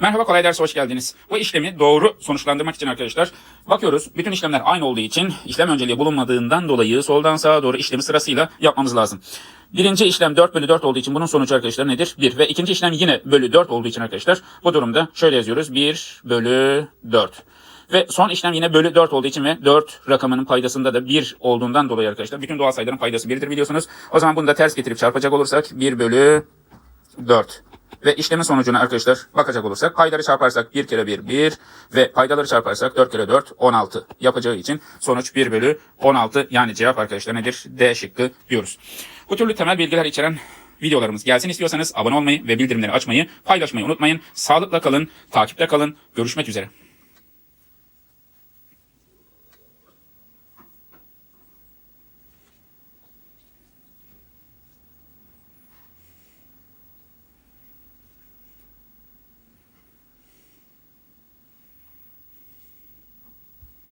Merhaba kolay derse hoş geldiniz. Bu işlemi doğru sonuçlandırmak için arkadaşlar bakıyoruz. Bütün işlemler aynı olduğu için işlem önceliği bulunmadığından dolayı soldan sağa doğru işlemi sırasıyla yapmamız lazım. Birinci işlem 4 bölü 4 olduğu için bunun sonucu arkadaşlar nedir? 1 ve ikinci işlem yine bölü 4 olduğu için arkadaşlar bu durumda şöyle yazıyoruz. 1 bölü 4. Ve son işlem yine bölü 4 olduğu için ve 4 rakamının paydasında da 1 olduğundan dolayı arkadaşlar bütün doğal sayıların paydası 1'dir biliyorsunuz. O zaman bunu da ters getirip çarpacak olursak 1 bölü 4. Ve işlemin sonucuna arkadaşlar bakacak olursak payları çarparsak 1 kere 1 1 ve paydaları çarparsak 4 kere 4 16 yapacağı için sonuç 1 bölü 16 yani cevap arkadaşlar nedir? D şıkkı diyoruz. Bu türlü temel bilgiler içeren videolarımız gelsin istiyorsanız abone olmayı ve bildirimleri açmayı paylaşmayı unutmayın. Sağlıkla kalın, takipte kalın. Görüşmek üzere.